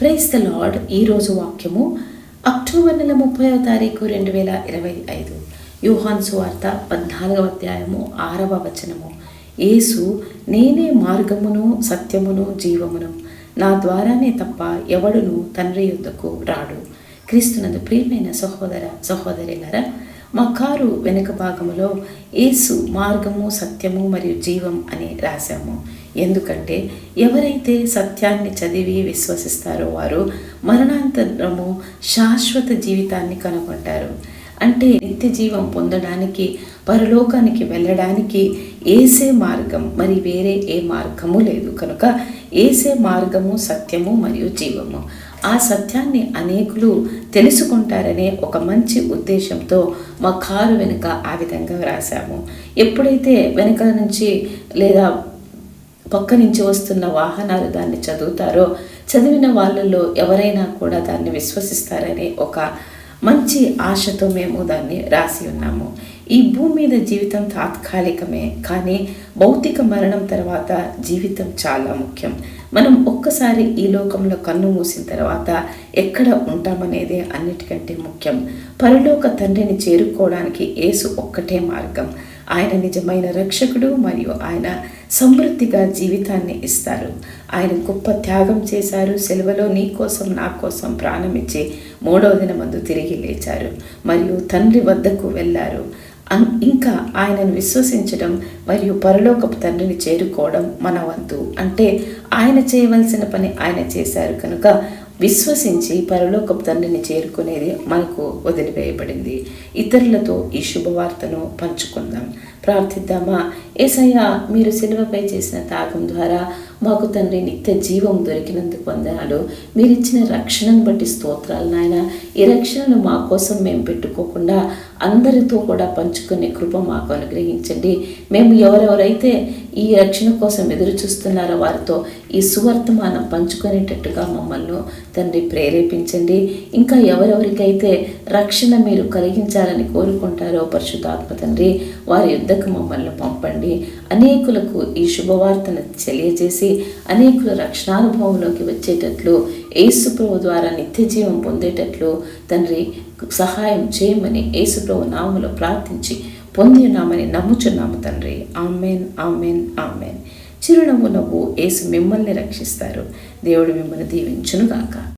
Price the lord ఈరోజు వాక్యము October నెల ముప్పైవ తారీఖు రెండు వేల ఇరవై ఐదు. యూహాన్ సువార్త పద్నాలుగవ అధ్యాయము ఆరవ వచనము. యేసు నేనే మార్గమును సత్యమును జీవమును. నా ద్వారానే తప్ప ఎవడును తండ్రి యుద్ధకు రాడు. క్రీస్తునందు ప్రియమైన సహోదర సహోదరులారా మా కారు వెనుక భాగములో ఏసు మార్గము సత్యము మరియు జీవం అని రాశాము. ఎందుకంటే ఎవరైతే సత్యాన్ని చదివి విశ్వసిస్తారో వారు మరణాంతరము శాశ్వత జీవితాన్ని కనుగొంటారు. అంటే నిత్య జీవం పొందడానికి పరలోకానికి వెళ్ళడానికి ఏసే మార్గం మరి వేరే ఏ మార్గము లేదు. కనుక ఏసే మార్గము సత్యము మరియు జీవము. ఆ సత్యాన్ని అనేకులు తెలుసుకుంటారనే ఒక మంచి ఉద్దేశంతో మా కారు వెనుక ఆ విధంగా వ్రాసాము. ఎప్పుడైతే వెనుక నుంచి లేదా పక్క నుంచి వస్తున్న వాహనాలు దాన్ని చదువుతారో చదివిన వాళ్ళల్లో ఎవరైనా కూడా దాన్ని విశ్వసిస్తారనే ఒక మంచి ఆశతో మేము దాన్ని రాసి ఉన్నాము. ఈ భూమి మీద జీవితం తాత్కాలికమే కానీ భౌతిక మరణం తర్వాత జీవితం చాలా ముఖ్యం. మనం ఒక్కసారి ఈ లోకంలో కన్ను మూసిన తర్వాత ఎక్కడ ఉంటామనేదే అన్నిటికంటే ముఖ్యం. పరలోక తండ్రిని చేరుకోవడానికి ఏసు ఒక్కటే మార్గం. ఆయన నిజమైన రక్షకుడు మరియు ఆయన సమృద్ధిగా జీవితాన్ని ఇస్తారు. ఆయన గొప్ప త్యాగం చేశారు సెలవులో నీ కోసం నా కోసం ప్రాణమిచ్చి మూడవ దినమందు తిరిగి లేచారు. మరియు తండ్రి వద్దకు వెళ్ళారు. ఇంకా ఆయనను విశ్వసించడం మరియు పరలోకపు తండ్రిని చేరుకోవడం మన వంతు అంటే ఆయన చేయవలసిన పని ఆయన చేశారు కనుక విశ్వసించి పరలోకపు తండ్రిని చేరుకునేది మనకు వదిలివేయబడింది. ఇతరులతో ఈ శుభవార్తను పంచుకుందాం. ప్రార్థిద్దామా? ఏసయ్య మీరు సిలువపై చేసిన త్యాగం ద్వారా మాకు తండ్రి నిత్య జీవం దొరికినందుకు వందనాలు. మీరిచ్చిన రక్షణను బట్టి స్తోత్రాలు నాయన. ఈ రక్షణను మా కోసం మేము పెట్టుకోకుండా అందరితో కూడా పంచుకునే కృప మాకు అనుగ్రహించండి. మేము ఎవరెవరైతే ఈ రక్షణ కోసం ఎదురు చూస్తున్నారో వారితో ఈ సువర్తమానం పంచుకునేటట్టుగా మమ్మల్ని తండ్రి ప్రేరేపించండి. ఇంకా ఎవరెవరికైతే రక్షణ మీరు కలిగించాలని కోరుకుంటారో పరిశుద్ధాత్మ తండ్రి వారి యుద్ధకు మమ్మల్ని పంపండి. అనేకులకు ఈ శుభవార్తను తెలియజేసి అనేకుల రక్షణానుభవంలోకి వచ్చేటట్లు ఏసుప్రభు ద్వారా నిత్య జీవం పొందేటట్లు తండ్రి సహాయం చేయమని ఏసుప్రభు నామలో ప్రార్థించి పొంది ఉన్నామని నమ్ముచున్నాము తండ్రి. Amen amen amen. చిరునవ్వు నవ్వు ఏసు మిమ్మల్ని రక్షిస్తారు. దేవుడు మిమ్మల్ని దీవించునుగాక.